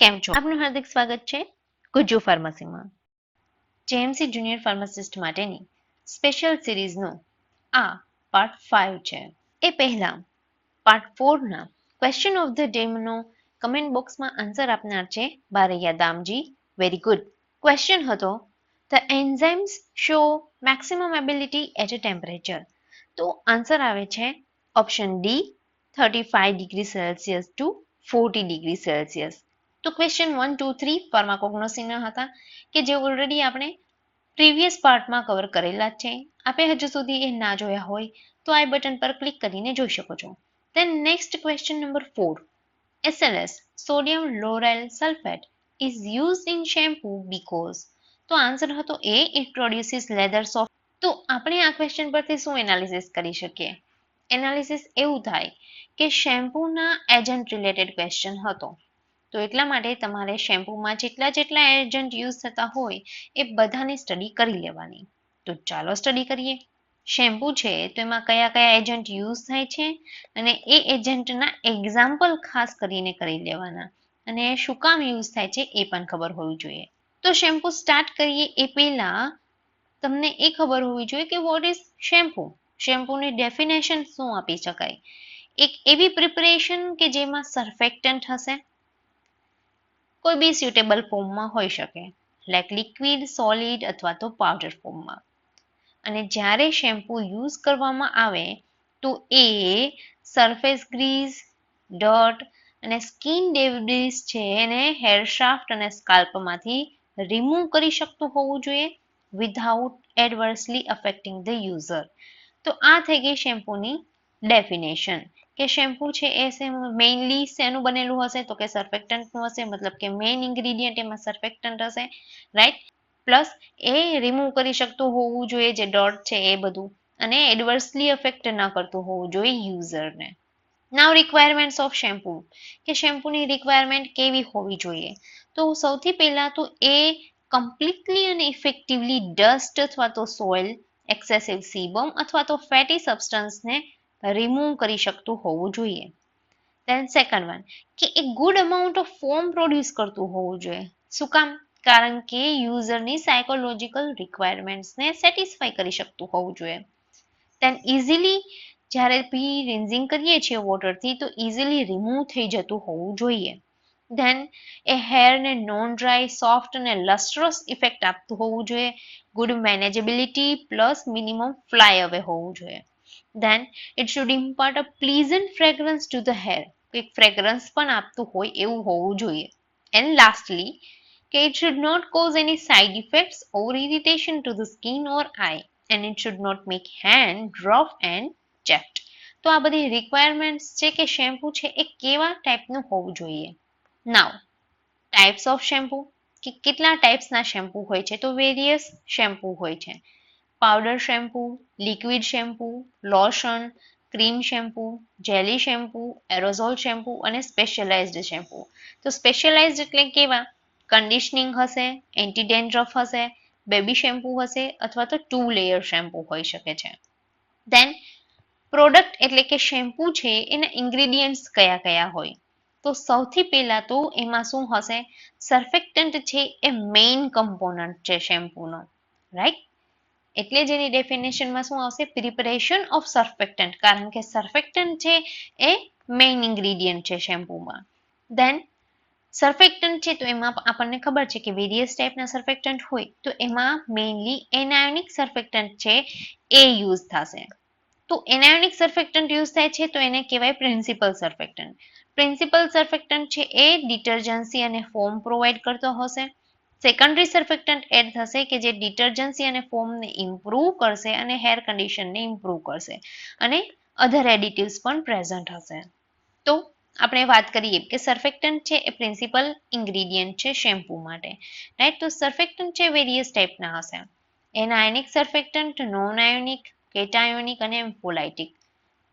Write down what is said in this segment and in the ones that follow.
કેમ છો? આપનું હાર્દિક સ્વાગત છે ગુજ્જુ ફાર્મસીમાં. જેએમસી જુનિયર ફાર્માસિસ્ટ માટેની સ્પેશિયલ સિરીઝનો આ પાર્ટ ફાઇવ છે. એ પહેલા પાર્ટ ફોરના ક્વેશ્ચન ઓફ ધ ડેમનો કમેન્ટ બોક્સમાં આન્સર આપનાર છે Baraiya Damji. Very good question હતો the enzymes show maximum ability at a temperature તો આન્સર આવે છે option D thirty five degree Celsius to forty degree Celsius તો ક્વેશ્ચન વન ટુ થ્રી ફાર્માકોગ્નોસીના હતા કે જે ઓલરેડી આપણે પ્રીવિયસ પાર્ટમાં કવર કરેલા જ છે. આપે હજુ સુધી એ ના જોયા હોય તો આઈ બટન પર ક્લિક કરીને જોઈ શકો છો. Then next question number four SLS sodium lauryl sulphate is use in shampoo because તો આન્સર હતો A it produces lather soft તો આપણે આ ક્વેશ્ચન પરથી શું એનાલિસિસ કરી શકીએ? એનાલિસિસ એવું થાય કે શેમ્પૂના એજન્ટ રિલેટેડ ક્વેશ્ચન હતો. તો એટલા માટે તમારે શેમ્પૂમાં જેટલા જેટલા એજન્ટ યુઝ થતા હોય, એ બધાની સ્ટડી કરી લેવાની. તો ચાલો સ્ટડી કરીએ. શેમ્પૂ છે તો એમાં કયા કયા એજન્ટ યુઝ થાય છે અને એ એજન્ટના એક્ઝામ્પલ ખાસ કરીને કરી લેવાના. અને શું કામ યુઝ થાય છે એ પણ ખબર હોવી જોઈએ. તો શેમ્પૂ સ્ટાર્ટ કરીએ એ પહેલાં તમને એ ખબર હોવી જોઈએ કે વોટ ઇઝ શેમ્પૂ શેમ્પૂની ડેફિનેશન શું આપી શકાય? એક એવી પ્રિપરેશન કે જેમાં સરફેક્ટન્ટ હશે. કોઈ બી સ્યુટેબલ ફોર્મમાં હોઈ શકે. લાઈક લિક્વિડ સોલિડ અથવા તો પાવડર ફોર્મમાં. અને જ્યારે શેમ્પૂ યુઝ કરવામાં આવે, તો એ સરફેસ ગ્રીઝ ડોટ અને સ્કિન ડેવડીસ છે એને હેર શાફ્ટ અને સ્કાલ્પમાંથી રિમૂવ કરી શકતું હોવું જોઈએ without adversely affecting the user તો આ થઈ ગઈ શેમ્પૂની ડેફિનેશન કે શેમ્પૂ છે એ મેઇનલી શેનું બનેલું હશે તો કે સર્ફેક્ટન્ટનું હશે, મતલબ કે મેઇન ઇન્ગ્રીડિયન્ટ એમાં સર્ફેક્ટન્ટ હશે રાઈટ પ્લસ એ રિમૂવ કરી શકતું હોવું જોઈએ જે ડોટ છે એ બધું અને એડવર્સલી અફેક્ટ ના કરતું હોવું જોઈએ યુઝરને નાવ રિક્વાયરમેન્ટ્સ ઓફ શેમ્પૂ કે શેમ્પૂની રિક્વાયરમેન્ટ કેવી હોવી જોઈએ? તો સૌથી પહેલા તો એ કમ્પ્લીટલી અને ઇફેક્ટિવલી ડસ્ટ અથવા તો સોઇલ એક્સેસિવ સીબમ અથવા તો ફેટી સબસ્ટન્સને રિમૂવ કરી શકતું હોવું જોઈએ. દેન સેકન્ડ વન કે એ good amount of foam produce કરતું હોવું જોઈએ. શું કામ? કારણ કે યુઝરની સાયકોલોજીકલ રિક્વાયરમેન્ટ્સને સેટિસ્ફાય કરી શકતું હોવું જોઈએ. દેન ઇઝીલી જ્યારે બી રિન્ઝિંગ કરીએ છીએ વોટરથી તો ઇઝીલી રિમૂવ થઈ જતું હોવું જોઈએ. ધેન એ હેરને નોન ડ્રાય સોફ્ટ અને લસ્ટ્રસ ઇફેક્ટ આપતું હોવું જોઈએ. Good manageability plus minimum fly away હોવું જોઈએ. Then it should impart a pleasant fragrance to the hair એક ફ્રેગ્રન્સ પણ આપતું હોય એવું હોવું જોઈએ. એન્ડ લાસ્ટલી કે it should not cause any side effects or irritation to the skin or eye, and it should not make hand rough and chapped. તો આ બધી રિક્વાયરમેન્ટ્સ છે કે શેમ્પૂ છે એ કેવા ટાઈપનું હોવું જોઈએ? નાવ ટાઈપ્સ ઓફ શેમ્પૂ કે કેટલા ટાઈપ્સના શેમ્પૂ હોય છે? તો વેરિયસ શેમ્પૂ હોય છે. Powder shampoo liquid shampoo lotion cream shampoo jelly shampoo aerosol shampoo અને સ્પેશિયલાઇઝ્ડ શેમ્પૂ તો સ્પેશિયલાઇઝ્ડ એટલે કેવા? કન્ડિશનિંગ હશે એન્ટી ડેન્ડ્રફ હશે બેબી શેમ્પૂ હશે અથવા તો ટુ લેયર શેમ્પૂ હોઈ શકે છે. દેન પ્રોડક્ટ એટલે કે શેમ્પૂ છે એના ઇન્ગ્રેડિયન્ટ્સ કયા કયા હોય? તો સૌથી પહેલા તો એમાં શું હશે? સર્ફેક્ટન્ટ છે એ મેઇન કમ્પોનન્ટ છે શેમ્પૂનો રાઈટ એટલે જ એની ડેફિનેશનમાં શું આવશે? પ્રિપરેશન ઓફ સર્ફેક્ટન્ટ કારણ કે સર્ફેક્ટન્ટ છે એ મેઇન ઇન્ગ્રેડિયન્ટ છે શેમ્પૂમાં ધેન સર્ફેક્ટન્ટ છે તો એમાં આપણને ખબર છે કે વેરિયસ ટાઈપના સર્ફેક્ટન્ટ હોય, તો એમાં મેઇનલી એનાયોનિક સર્ફેક્ટન્ટ છે એ યુઝ થશે. તો એનાયોનિક સર્ફેક્ટન્ટ યુઝ થાય છે તો એને કહેવાય પ્રિન્સિપલ સર્ફેક્ટન્ટ પ્રિન્સિપલ સર્ફેક્ટન્ટ છે એ ડિટર્જન્સી અને ફોર્મ પ્રોવાઈડ કરતો હશે. સેકન્ડરી સર્ફેક્ટન્ટ એડ થશે કે જે ડિટર્જન્સી અને ફોર્મને ઇમ્પ્રૂવ કરશે અને હેર કન્ડિશનને ઇમ્પ્રૂવ કરશે અને અધર એડિટિવ્સ પણ પ્રેઝન્ટ હશે. તો આપણે વાત કરીએ કે સર્ફેક્ટન્ટ છે એ પ્રિન્સિપલ ઇન્ગ્રીડિયન્ટ છે શેમ્પૂ માટે. રાઈટ તો સર્ફેક્ટન્ટ છે વેરિયસ ટાઈપના હશે. એનાયોનિક સર્ફેક્ટન્ટ નોન આયોનિક કેટાયોનિક અને એમ્ફોલાઇટિક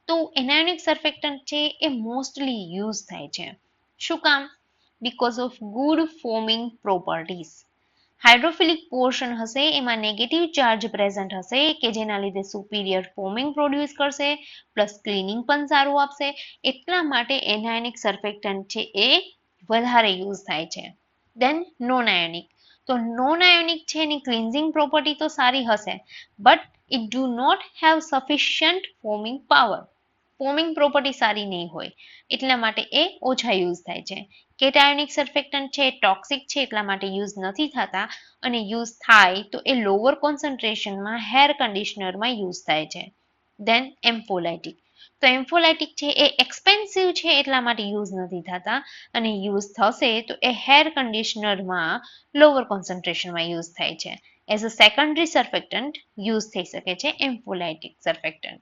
તો એનાયોનિક સર્ફેક્ટન્ટ છે એ મોસ્ટલી યુઝ થાય છે. શું કામ? Because of good forming properties hydrophilic portion હશે, એમાં નેગેટિવ ચાર્જ પ્રેઝન્ટ હશે, કે જેના લીધે સુપિરિયર ફોમિંગ પ્રોડ્યુસ કરશે પ્લસ ક્લિનિંગ પણ સારું આપશે. એટલા માટે એનાયનિક સર્ફેક્ટન્ટ છે એ વધારે યુઝ થાય છે. દેન નોન આયોનિક તો નોન આયોનિક છે એની ક્લિન્ઝિંગ પ્રોપર્ટી તો સારી હશે but it do not have sufficient foaming power foaming property સારી નહીં હોય, એટલા માટે એ ઓછા યુઝ થાય છે. કેટાયોનિક સર્ફેક્ટન્ટ છે, ટોક્સિક છે, એટલા માટે યુઝ નથી થતા, અને યુઝ થાય તો એ લોઅર કોન્સન્ટ્રેશનમાં, હેર કન્ડિશનરમાં યુઝ થાય છે. Then ampholytic. તો એમ્ફોલાઇટિક છે એ એક્સપેન્સિવ છે, એટલા માટે યુઝ નથી થતા, અને યુઝ થશે તો એ હેર કન્ડિશનરમાં લોઅર કોન્સન્ટ્રેશનમાં યુઝ થાય છે. As a secondary surfactant use થઈ શકે છે એમ્ફોલાઇટિક સર્ફેક્ટન્ટ.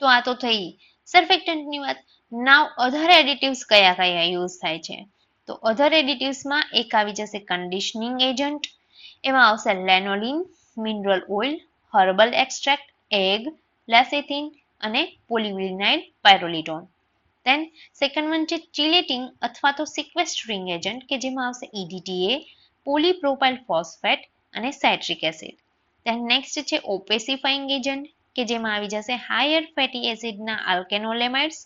તો આ તો થઈ. સર્ફેક્ટન્ટની વાત. નાવ અધર એડિટિવ્સ કયા કયા યુઝ થાય છે? તો અધર એડિટિવ્સમાં એક આવી જશે કન્ડિશનિંગ એજન્ટ એમાં આવશે lanolin mineral oil herbal extract egg lecithin અને polyvinyl pyrrolidone then second one છે ચિલેટિંગ અથવા તો સિક્વેસ્ટરિંગ એજન્ટ કે જેમાં આવશે ઈડીટીએ પોલીપ્રોપાઇલ ફોસ્ફેટ અને સાઇટ્રિક એસિડ દેન નેક્સ્ટ છે ઓપેસિફાઈંગ એજન્ટ કે જેમાં આવી જશે હાયર ફેટી એસિડના આલ્કેનોલેમાઇડ્સ,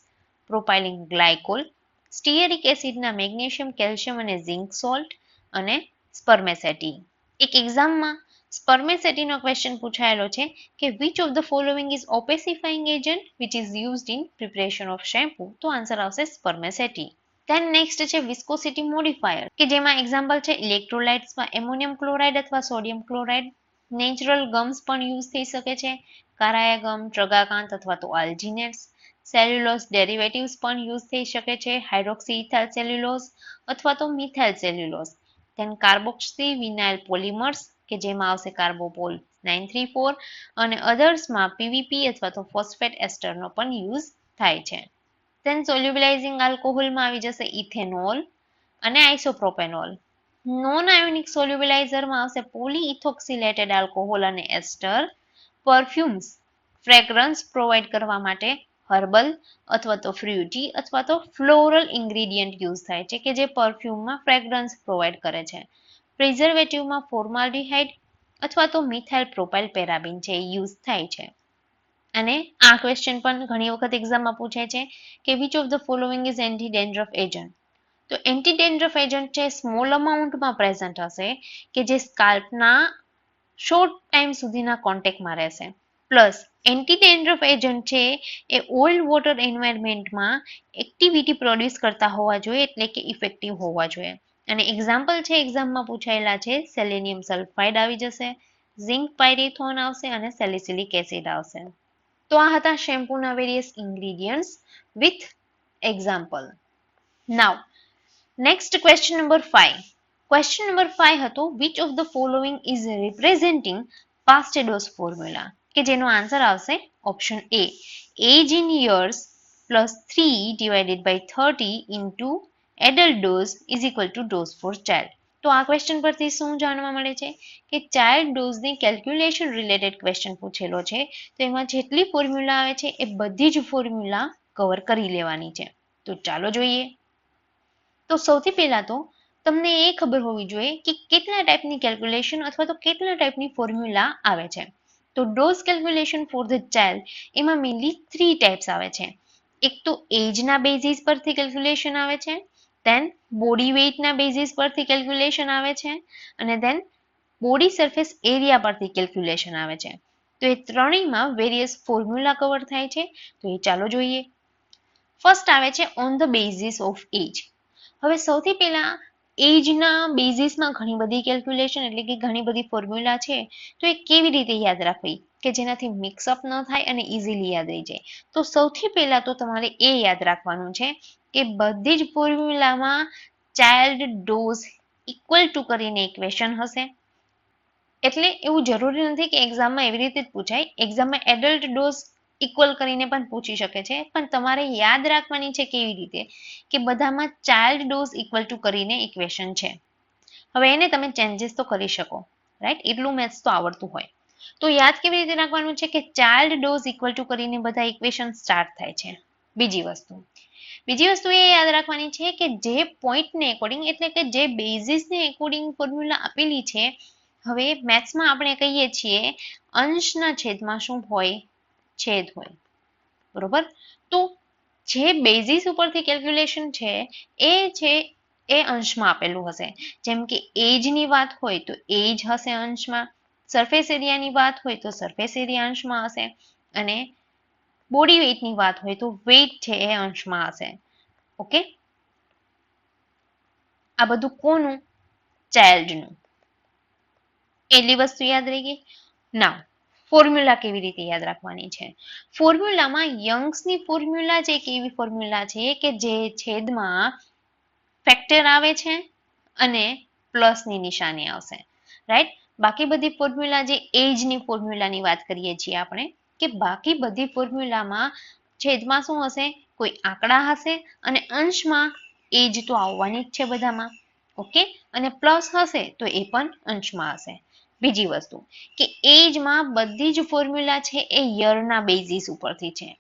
પ્રોપાઇલિંગ ગ્લાયકોલ સ્ટીયરિક એસિડના મેગ્નેશિયમ, કેલ્શિયમ અને ઝિંક સોલ્ટ અને સ્પર્મેસેટી એક એક્ઝામમાં સ્પર્મેસેટીનો ક્વેશ્ચન પૂછાયેલો છે કે which of the following is opacifying agent which is used in preparation of shampoo તો આન્સર આવશે સ્પર્મેસેટી ધેન નેક્સ્ટ છે વિસ્કોસિટી મોડિફાયર કે જેમાં એક્ઝામ્પલ છે ઇલેક્ટ્રોલાઇટ્સમાં એમોનિયમ ક્લોરાઇડ અથવા સોડિયમ ક્લોરાઇડ નેચરલ ગમ્સ પણ યુઝ થઈ શકે છે. કારાયા ગમ ટ્રગાકાંત અથવા તો આલ્જિનેટ્સ સેલ્યુલોઝ ડેરિવેટિવ્સ પણ યુઝ થઈ શકે છે. હાઇડ્રોક્સી ઇથાઇલ સેલ્યુલોઝ અથવા તો methyl cellulose. Then carboxy vinyl polymers કે જેમાં આવશે કાર્બોપોલ નાઇન થ્રી ફોર અને અધર્સમાં પીવીપી અથવા તો ફોસ્ફેટ એસ્ટરનો પણ યુઝ થાય છે. ધેન સોલ્યુબિલાઇઝિંગ આલ્કોહોલમાં આવી જશે ઇથેનોલ અને આઇસોપ્રોપેનોલ. નોન આયોનિક સોલ્યુબિલાઇઝરમાં આવશે પોલીઇથોક્સિલેટેડ આલ્કોહોલ અને એસ્ટર. પરફ્યુમ્સ ફ્રેગ્રન્સ પ્રોવાઈડ કરવા માટે હર્બલ અથવા તો ફ્રુટી અથવા તો ફ્લોરલ ઇન્ગ્રીડિયન્ટ યુઝ થાય છે કે જે પરફ્યુમમાં ફ્રેગ્રન્સ પ્રોવાઈડ કરે છે. પ્રિઝર્વેટિવમાં ફોર્માલ્ડિહાઇડ અથવા તો મિથાઇલ પ્રોપાઇલ પેરાબિન છે યુઝ થાય છે. અને આ ક્વેશ્ચન પણ ઘણી વખત એક્ઝામમાં પૂછે છે કે which of the following is anti dandruff agent તો એન્ટી ડેન્ડ્રફ એજન્ટ છે સ્મોલ અમાઉન્ટમાં પ્રેઝન્ટ હશે કે જે સ્કાલ્પના શોર્ટ ટાઈમ સુધીના કોન્ટેક્ટમાં રહેશે. પ્લસ એન્ટી ડેન્ડ્રફ એજન્ટ છે એ ઓલ્ડ વોટર એન્વાયરમેન્ટમાં એક્ટિવિટી પ્રોડ્યુસ કરતા હોવા જોઈએ, એટલે કે ઇફેક્ટિવ હોવા જોઈએ. અને એક્ઝામ્પલ છે એક્ઝામમાં પૂછાયેલા છે સેલેનિયમ સલ્ફાઇડ આવી જશે ઝિંક પાયરેથોન આવશે અને સેલિસિલિક એસિડ આવશે. તો આ હતા શેમ્પૂના various ingredients with example now next question number five question number five હતો which of the following is representing Bastedo's formula કે જેનો આન્સર આવશે option A age in years plus three divided by thirty into adult dose is equal to dose for child તો આ question પરથી શું જાણવા મળે છે? કે ચાઇલ્ડ ડોઝની કેલ્ક્યુલેશન રિલેટેડ ક્વેશ્ચન પૂછેલો છે, તો એમાં જેટલી ફોર્મ્યુલા આવે છે, એ બધી જ ફોર્મ્યુલા કવર કરી લેવાની છે. તો ચાલો જોઈએ. તો સૌથી પહેલા તો તમને એ ખબર હોવી જોઈએ કે કેટલા ટાઈપની કેલ્ક્યુલેશન અથવા તો કેટલા ટાઈપની ફોર્મ્યુલા આવે છે. તો dose calculation for the child એમાં મેઇનલી થ્રી ટાઈપ્સ આવે છે. એક તો એજના બેઝિસ પરથી કેલ્ક્યુલેશન આવે છે દેન બોડી વેઇટના બેઝિસ પરથી કેલ્ક્યુલેશન આવે છે, અને દેન બોડી સરફેસ એરિયા પરથી કેલ્ક્યુલેશન આવે છે. તો એ ત્રણેયમાં વેરિયસ ફોર્મ્યુલા કવર થાય છે. તો એ ચાલો જોઈએ. ફર્સ્ટ આવે છે on the basis of age હવે સૌથી પહેલા એજના બેઝિસમાં ઘણી બધી કેલ્ક્યુલેશન એટલે કે ઘણી બધી ફોર્મ્યુલા છે, તો એ કેવી રીતે યાદ રાખવી? કે જેનાથી મિક્સઅપ ન થાય અને ઇઝીલી યાદ રહી જાય. તો સૌથી પહેલા તો તમારે એ યાદ રાખવાનું છે કે બધી જ ફોર્મ્યુલામાં ચાઇલ્ડ ડોઝ ઇક્વલ ટુ કરીને ઇક્વેશન હશે. એટલે એવું જરૂરી નથી કે એક્ઝામમાં એવી રીતે જ પૂછાય. એક્ઝામમાં એડલ્ટ ડોઝ ઇક્વલ કરીને પણ પૂછી શકે છે. પણ તમારે યાદ રાખવાની છે કેવી રીતે? કે બધામાં ચાઇલ્ડ ડોઝ ઇક્વલ ટુ કરીને ઇક્વેશન છે. હવે એને તમે ચેન્જીસ તો કરી શકો રાઈટ એટલું મેથ્સ તો આવડતું હોય. તો યાદ કેવી રીતે રાખવાનું છે કે ચાઇલ્ડ ડોઝ ઇક્વલ ટુ કરીને બધા ઇક્વેશન સ્ટાર્ટ થાય છે. બીજી વસ્તુ. બીજી વસ્તુ એ યાદ રાખવાની છે કે જે પોઈન્ટને એકોર્ડિંગ એટલે કે જે બેઝિસને એકોર્ડિંગ ફોર્મ્યુલા આપેલી છે, હવે મેથ્સમાં આપણે કહીએ છીએ, અંશના છેદમાં શું હોય? છેદ હોય. બરોબર? તો જે બેઝિસ ઉપરથી કેલ્ક્યુલેશન છે, એ છે, એ અંશમાં આપેલું હશે. જેમ કે એજની વાત હોય તો એજ હશે અંશમાં સરફેસ એરિયાની વાત હોય તો સરફેસ એરિયા અંશમાં હશે, અને બોડી વેઇટની વાત હોય તો વેઇટ છે એ અંશમાં હશે. ઓકે? આ બધું કોનું? ચાઇલ્ડનું એટલી વસ્તુ યાદ રહી ગઈ? ના ફોર્મ્યુલા કેવી રીતે યાદ રાખવાની છે? ફોર્મ્યુલામાં યંગ્સની ફોર્મ્યુલા છે એક એવી ફોર્મ્યુલા છે કે જે છેદમાં ફેક્ટર આવે છે અને પ્લસની નિશાની આવશે. રાઈટ બાકી બધી ફોર્મ્યુલા જે એજની ફોર્મ્યુલાની વાત કરીએ છીએ આપણે, કે બાકી બધી ફોર્મ્યુલામાં છેદમાં શું હશે? કોઈ આંકડા હશે અને અંશમાં એજ તો આવવાની જ છે બધામાં. ઓકે અને પ્લસ હશે તો એ પણ અંશમાં હશે. બીજી વસ્તુ, કે એજમાં બધી જ ફોર્મ્યુલા છે એ યરના બેઝિસ ઉપરથી છે.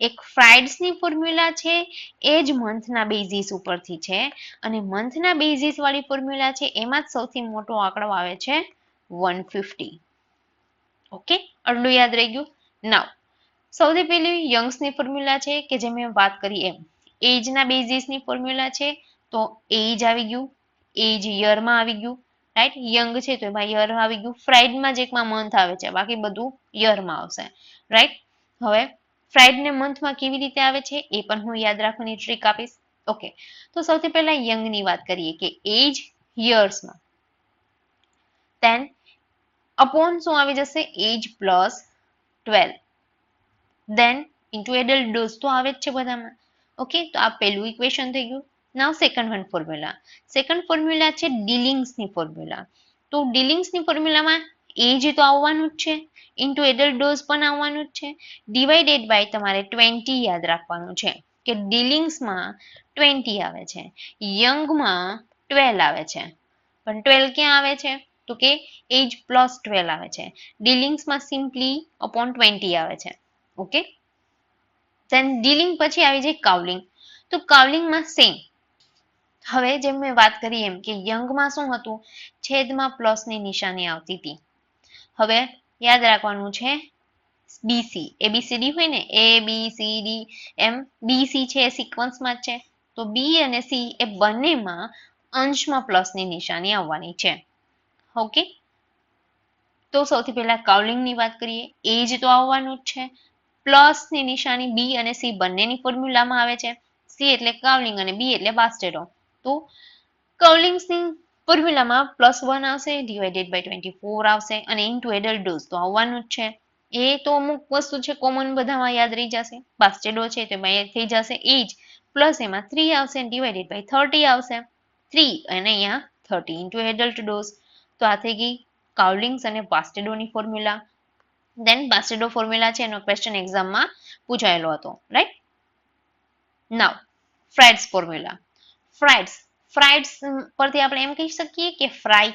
એક ફ્રાઇડ્સની ફોર્મ્યુલા છે એ જ મંથના બેઝિસ ઉપરથી છે. અને મંથના બેઝિસ વાળી ફોર્મ્યુલા છે, એમાં જ સૌથી મોટો આંકડો આવે છે વન ફિફ્ટી ઓકે આટલું યાદ રહી ગયું? નાવ સૌથી પહેલી યંગ્સની ફોર્મ્યુલા છે, કે જે મેં વાત કરી એમ. એજના બેઝિસની ફોર્મ્યુલા છે, તો એજ આવી ગયું. એજ યરમાં આવી ગયું. રાઈટ યંગ છે તો એમાં યર આવી ગયું. ફ્રાઇડમાં જ એકમાં મંથ આવે છે. બાકી બધું યરમાં આવશે. રાઈટ હવે ફ્રાઇડ ને મંથમાં કેવી રીતે આવે છે? એ પણ હું યાદ રાખવાની ટ્રીક આપીશ. ઓકે તો સૌથી પહેલા યંગની વાત કરીએ કે એજ યર્સમાં. તેન અપોન શું આવી જશે? Age plus twelve. Then into adult dose તો આવે જ છે બધામાં. ઓકે તો આ પહેલું ઇક્વેશન થઈ ગયું. Now second one formula second formula છે ડીલિંગ્સની ફોર્મ્યુલા તો ડીલિંગ્સની ફોર્મ્યુલામાં એજ તો આવવાનું જ છે. ઇન્ટુ એડલ્ટ ડોઝ પણ આવવાનું જ છે. ડિવાઇડેડ બાય તમારે ટ્વેન્ટી યાદ રાખવાનું છે કે ડીલિંગ્સમાં ટ્વેન્ટી આવે છે. યંગમાં ટ્વેલ્વ આવે છે. પણ ટ્વેલ્વ ક્યાં આવે છે? તો કે એજ પ્લસ ટ્વેલ્વ આવે છે. ડીલિંગ્સમાં સિમ્પલી અપોન ટ્વેન્ટી આવે છે. ઓકે દેન ડીલિંગ પછી આવી જાય કાવલિંગ તો કાવલિંગમાં સેમ હવે જેમ મેં વાત કરી એમ કે યંગમાં શું હતું? છેદમાં પ્લસની નિશાની આવતી હતી. હવે યાદ રાખવાનું છે બીસી એબીસીડી હોય ને? એ બી સી ડી એમ બીસી છે એ સિક્વન્સમાં જ છે. તો બી અને સી એ બંનેમાં અંશમાં પ્લસની નિશાની આવવાની છે. ઓકે? તો સૌથી પહેલા કાઉલિંગની વાત કરીએ. એજ તો આવવાનું જ છે. પ્લસની નિશાની બી અને સી બંનેની ફોર્મ્યુલામાં આવે છે. સી એટલે કાવલિંગ અને બી એટલે બાસ્ટેરો તો કવલિંગ્સની ફોર્મ્યુલામાં પ્લસ વન આવશે ડિવાઇડેડ બાય ટ્વેન્ટી ફોર આવશે અને ઇન્ટુ એડલ્ટ ડોઝ તો આવવાનું જ છે. એ તો અમુક વસ્તુ છે કોમન બધામાં યાદ રહી જશે. બાસ્ટેડો છે તો એમાં થઈ જશે. એજ પ્લસ એમાં થ્રી આવશે ડિવાઇડેડ બાય થર્ટી આવશે. થ્રી અને અહીંયા થર્ટી ઇન્ટુ એડલ્ટ ડોઝ તો આ થઈ ગઈ કાઉલિંગ્સ અને બાસ્ટેડોની ફોર્મ્યુલા દેન બાસ્ટેડો ફોર્મ્યુલા છે એનો ક્વેશ્ચન એક્ઝામમાં પૂછાયેલો હતો. રાઈટ નાવ ફ્રાઇડ્સ ફોર્મ્યુલા ફ્રાઇડ્સ ફ્રાઇડ્સ પરથી આપણે એમ કહી શકીએ કે ફ્રાય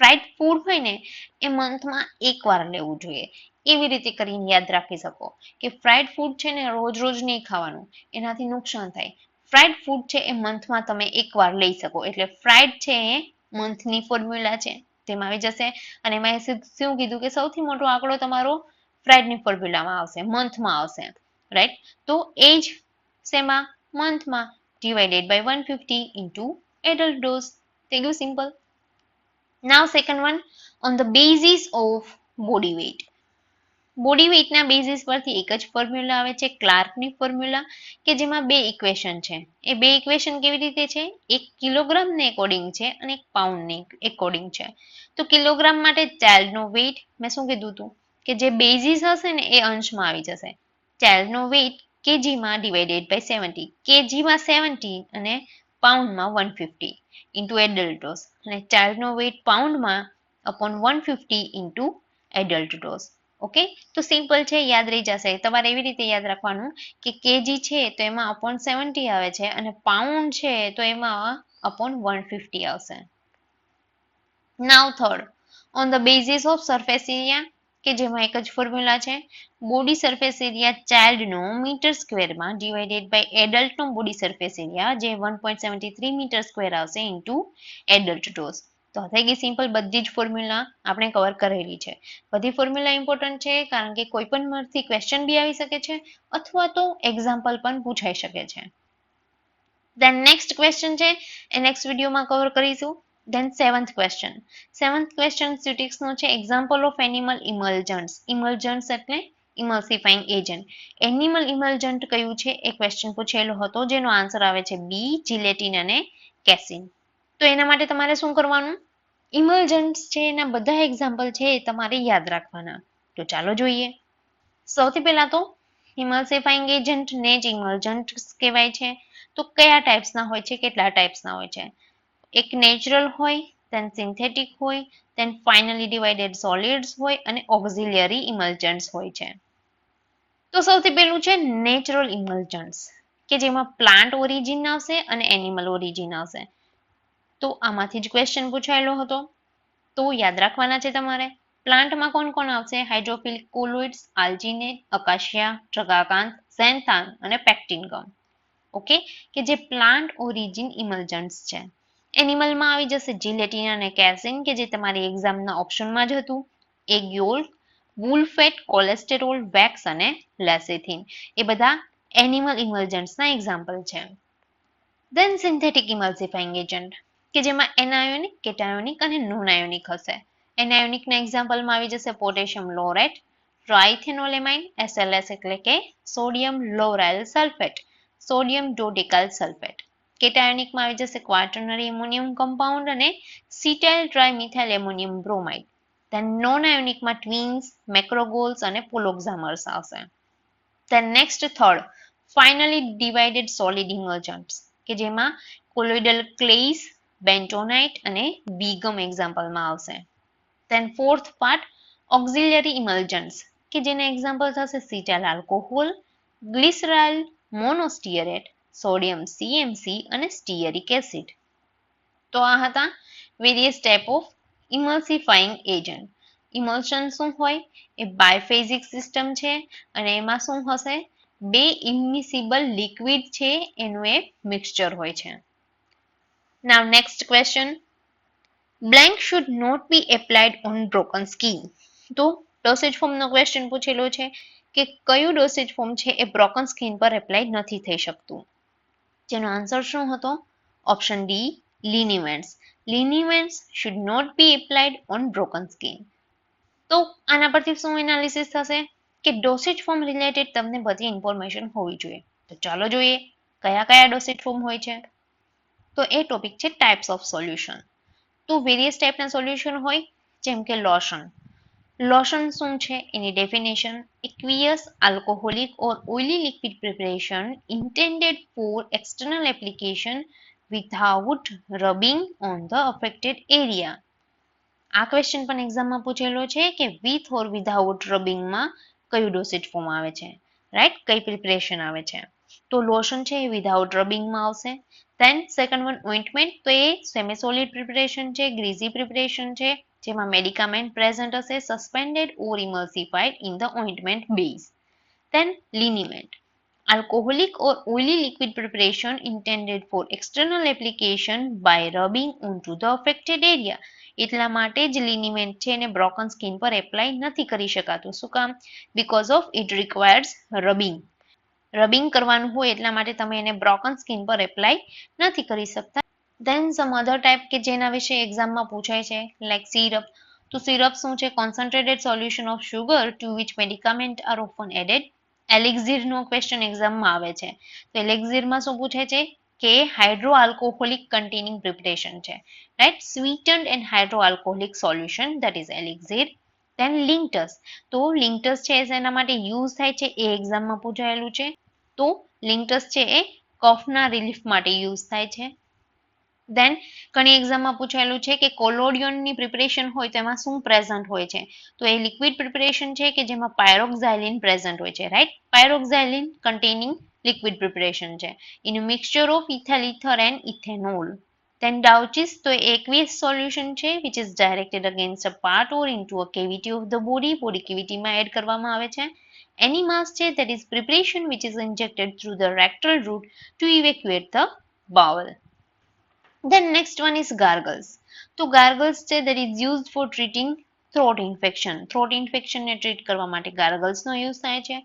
ફ્રાઇડ ફૂડ હોય ને, એ મંથમાં એકવાર લેવું જોઈએ. એવી રીતે કરીને યાદ રાખી શકો કે ફ્રાઇડ ફૂડ છે ને રોજ રોજ નહીં ખાવાનું. એનાથી નુકસાન થાય. ફ્રાઇડ ફૂડ છે એ મંથમાં તમે એકવાર લઈ શકો. એટલે ફ્રાઇડ છે એ મંથની ફોર્મ્યુલા છે. તેમાં આવી જશે. અને એમાં શું કીધું કે સૌથી મોટો આંકડો તમારો ફ્રાઇડની ફોર્મ્યુલામાં આવશે. મંથમાં આવશે. રાઈટ તો એ જ શેમાં? મંથમાં divided by 150 into adult dose. Thank you, simple. Now second one on the basis of body weight. Body વેઇટના basis પરથી એક જ ફોર્મ્યુલા આવે છે ક્લાર્કની ફોર્મ્યુલા કે જેમાં બે ઇક્વેશન છે એ બે ઇક્વેશન કેવી રીતે છે એક કિલોગ્રામને એકોર્ડિંગ છે અને એક પાઉન્ડને એકોર્ડિંગ છે તો કિલોગ્રામ માટે ચાઇલ્ડનો વેઇટ મેં શું કીધું હતું કે જે બેઝિસ હશે ને એ અંશમાં આવી જશે ચાઇલ્ડનો વેઇટ કેજીમાં ડિવાઇડેડ બાય સેવન્ટી કેજીમાં સેવન્ટી અને પાઉન્ડમાં one fifty into adult dose અને ચાઇલ્ડનો weight પાઉન્ડમાં upon one fifty into adult dose okay તો સિમ્પલ છે, યાદ રહી જશે. તમારે એવી રીતે યાદ રાખવાનું કે કેજી છે તો એમાં અપોન સેવન્ટી આવે છે અને પાઉન્ડ છે તો એમાં અપોન વન ફિફ્ટી આવશે. Now third on the basis of surface area કે જેમાં એક જ ફોર્મ્યુલા છે. બોડી સરફેસ એરિયા ચાઇલ્ડનો મીટર સ્ક્વેરમાં ડિવાઇડેડ બાય એડલ્ટનો બોડી સરફેસ એરિયા જે one point seventy three metre square આવશે ઇન્ટુ એડલ્ટ ડોઝ તો થઈ ગઈ સિમ્પલ બધી જ ફોર્મ્યુલા આપણે કવર કરેલી છે. બધી ફોર્મ્યુલા ઇમ્પોર્ટન્ટ છે કારણ કે કોઈ પણ માંથી ક્વેશ્ચન બી આવી શકે છે અથવા તો એક્ઝામ્પલ પણ પૂછાઈ શકે છે. દેન નેક્સ્ટ ક્વેશ્ચન છે, એ નેક્સ્ટ વિડીયોમાં કવર કરીશું. Then seventh question seventh question સ્યુટિક્સનો છે example of animal emulgents. Emulgents એટલે ઇમલ્સિફાઈંગ એજન્ટ એનિમલ ઇમલ્જન્ટ કયું છે? એ ક્વેશ્ચન પૂછેલો હતો, જેનો આન્સર આવે છે બી જીલેટિન અને કેસિન તો એના માટે તમારે શું કરવાનું? ઇમલ્જન્ટ્સ છે, એના બધા એક્ઝામ્પલ છે, એ તમારે યાદ રાખવાના. તો ચાલો જોઈએ. સૌથી પહેલા તો ઇમલ્સિફાઈંગ એજન્ટ ને જ ઇમલ્જન્ટ કહેવાય છે. તો કયા ટાઈપ્સના હોય છે? કેટલા ટાઈપ્સના હોય છે? એક નેચરલ હોય દેન સિન્થેટિક હોય દેન ફાઇનલી ડિવાઇડેડ સોલિડ્સ હોય અને ઓક્ઝિલિયરી ઇમલ્જન્ટ્સ હોય છે. તો સૌથી પહેલું છે નેચરલ ઇમલ્જન્ટ્સ કે જેમાં પ્લાન્ટ ઓરિજિન આવશે અને એનિમલ ઓરિજિન આવશે. તો આમાંથી જ ક્વેશ્ચન પૂછાયેલો હતો. તો યાદ રાખવાના છે તમારે પ્લાન્ટમાં કોણ કોણ આવશે? હાઇડ્રોફિલિક કોલોઇડ્સ આલ્જીનેટ અકાશિયા ટ્રગાકાંત ઝેન્થાન અને પેક્ટિનગમ ઓકે કે જે પ્લાન્ટ ઓરિજિન ઇમલ્જન્ટ્સ છે. એનિમલમાં આવી જશે જીલેટિન અને કેસિન, કે જે તમારી એક્ઝામના ઓપ્શનમાં જ હતું. Egg yolk wool fat, cholesterol, wax અને લેસેથિન. એ બધા એનિમલ ઇમલ્જન્ટ્સના એક્ઝામ્પલ છે. ધેન સિન્થેટિક ઇમલ્સિફાઈંગ એજન્ટ કે જેમાં એનાયોનિક, કેટાયોનિક અને નોન આયોનિક હશે. એનાયોનિકના એક્ઝામ્પલમાં આવી જશે પોટેશિયમ લોરેટ, ટ્રાઇથેનોલેમાઇન, એસએલએસ એટલે કે sodium lauryl sulphate, sodium dodecyl sulphate. કેટાયોનિકમાં આવી જશે ક્વાર્ટનરી એમોનિયમ કમ્પાઉન્ડ અને cetyl trimethyl ammonium bromide. Then non આયોનિકમાં tweens macrogols અને પોલોક્ઝામર્સ આવશે. Then next third finely divided solid emulgents કે જેમાં કોલોઇડલ ક્લેઇસ બેન્ટોનાઇટ અને બીગમ એક્ઝામ્પલમાં આવશે. Then fourth part auxiliary emulgents કે જેના એક્ઝામ્પલ થશે cetyl alcohol glyceryl monostearate sodium CMC અને સ્ટીયરિક એસિડ. તો આ હતા various type of emulsifying agent emulsion શું હોય? એ બાયફેઝિક સિસ્ટમ છે અને એમાં શું હશે? બે ઇમિસિબલ લિક્વિડ છે, એનું એ મિક્સચર હોય છે. Now next question blank should not be applied on broken skin તો ડોસેજ ફોર્મનો ક્વેશ્ચન પૂછેલો છે કે કયું ડોસેજ ફોર્મ છે એ બ્રોકન સ્કીન પર એપ્લાય નથી થઈ શકતું? જેનો આન્સર શું હતો? Option D liniments liniments should not be applied on broken skin તો આના પરથી શું એનાલિસિસ થશે? કે ડોસેજ ફોર્મ રિલેટેડ તમને બધી ઇન્ફોર્મેશન હોવી જોઈએ. તો ચાલો જોઈએ, કયા કયા ડોસેજ ફોર્મ હોય છે? તો એ ટોપિક છે ટાઈપ્સ ઓફ સોલ્યુશન તો વેરિયસ ટાઈપના સોલ્યુશન હોય, જેમ કે લોશન. લોશન શું છે. એની definition aqueous alcoholic or oily liquid preparation intended for external application without rubbing on the affected area આ ક્વેશ્ચન પણ એક્ઝામમાં પૂછેલો છે કે વિથ ઓર વિધાઉટ રબિંગમાં કયું ડોસેજ ફોર્મ આવે છે? રાઈટ કઈ પ્રિપરેશન આવે છે? તો લોશન છે એ વિધાઉટ રબિંગમાં આવશે. દેન સેકન્ડ વન ઓઇન્ટમેન્ટ તો એ સેમી સોલિડ પ્રિપરેશન છે ગ્રીઝી પ્રિપરેશન છે જેમાં મેડિકામેન્ટ પ્રેઝન્ટ હશે suspended or emulsified in the ointment base then liniment alcoholic or oily liquid preparation intended for external application by rubbing onto the affected area. એટલા માટે જ લિનિમેન્ટ છે એને બ્રોકન સ્કિન પર એપ્લાય નથી કરી શકાતું. શું કામ? Because of it requires rubbing rubbing કરવાનું હોય એટલા માટે તમે એને બ્રોકન સ્કિન પર એપ્લાય નથી કરી શકતા. દેન સમ અધર ટાઈપ કે જેના વિશે એક્ઝામમાં પૂછાય છે લાઈક સિરપ તો સિરપ શું છે? Concentrated solution of sugar to which medicament are often added એલેક્ઝીરનો question એક્ઝામમાં આવે છે. તો એલેક્ઝીરમાં શું પૂછે છે? કે હાઇડ્રો આલ્કોહોલિક કન્ટેનિંગ પ્રિપરેશન છે. Right sweetened and hydro alcoholic solution that is elixir then linctus તો લિંક્ટસ છે એના માટે યુઝ થાય છે? એ એક્ઝામમાં પૂછાયેલું છે. તો લિંક્ટસ છે એ કફના રિલીફ માટે યુઝ થાય છે. દેન ઘણી એક્ઝામમાં પૂછાયેલું છે કે કોલોડિયનની પ્રિપરેશન હોય તો એમાં શું પ્રેઝન્ટ હોય છે તો એ લિક્વિડ પ્રિપરેશન છે કે જેમાં પાયરોક્ઝાઇલિન પ્રેઝન્ટ હોય છે right pyroxylin containing liquid preparation છે in mixture of ethyl ether and ethanol then douches તો aqueous solution છે which is directed against a part or into a cavity of the body body cavity માં add કરવામાં આવે છે enemas છે that is preparation which is injected through the rectal route to evacuate the bowel then next one is gargles તો gargles છે that is used for treating throat infection throat infection ને treat કરવા માટે gargles નો use થાય છે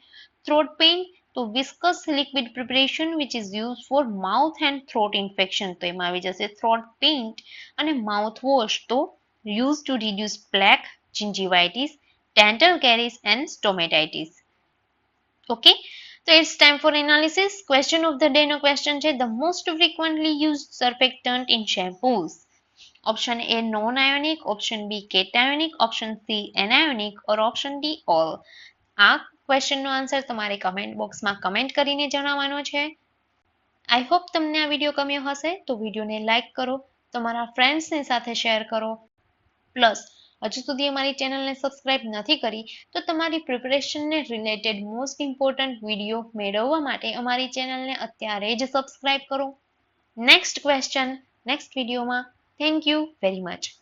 throat pain તો viscous liquid preparation which is use for mouth and throat infection તો એમાં આવી જશે થ્રોટ પેઇન્ટ અને માઉથ વોશ તો use to reduce plaque gingivitis dental caries and stomatitis okay તો it's time for analysis question of the day no question છે. The most frequently use surfactant in shampoos option A non ionic option B cationic option C anionic or option D all આ ક્વેશ્ચનનો answer તમારે comment બોક્સમાં comment કરીને જણાવવાનો છે. I hope તમને આ વીડિયો ગમ્યો હશે. તો વિડીયોને લાઇક કરો. તમારા ફ્રેન્ડ્સની સાથે શેર કરો. પ્લસ હજુ સુધી અમારી ચેનલને સબસ્ક્રાઇબ નથી કરી, તો તમારી પ્રિપરેશનને રિલેટેડ મોસ્ટ ઇમ્પોર્ટન્ટ વીડિયો મેળવવા માટે અમારી ચેનલને અત્યારે જ સબસ્ક્રાઇબ કરો. નેક્સ્ટ ક્વેશ્ચન નેક્સ્ટ વિડીયોમાં થેન્ક યુ વેરી મચ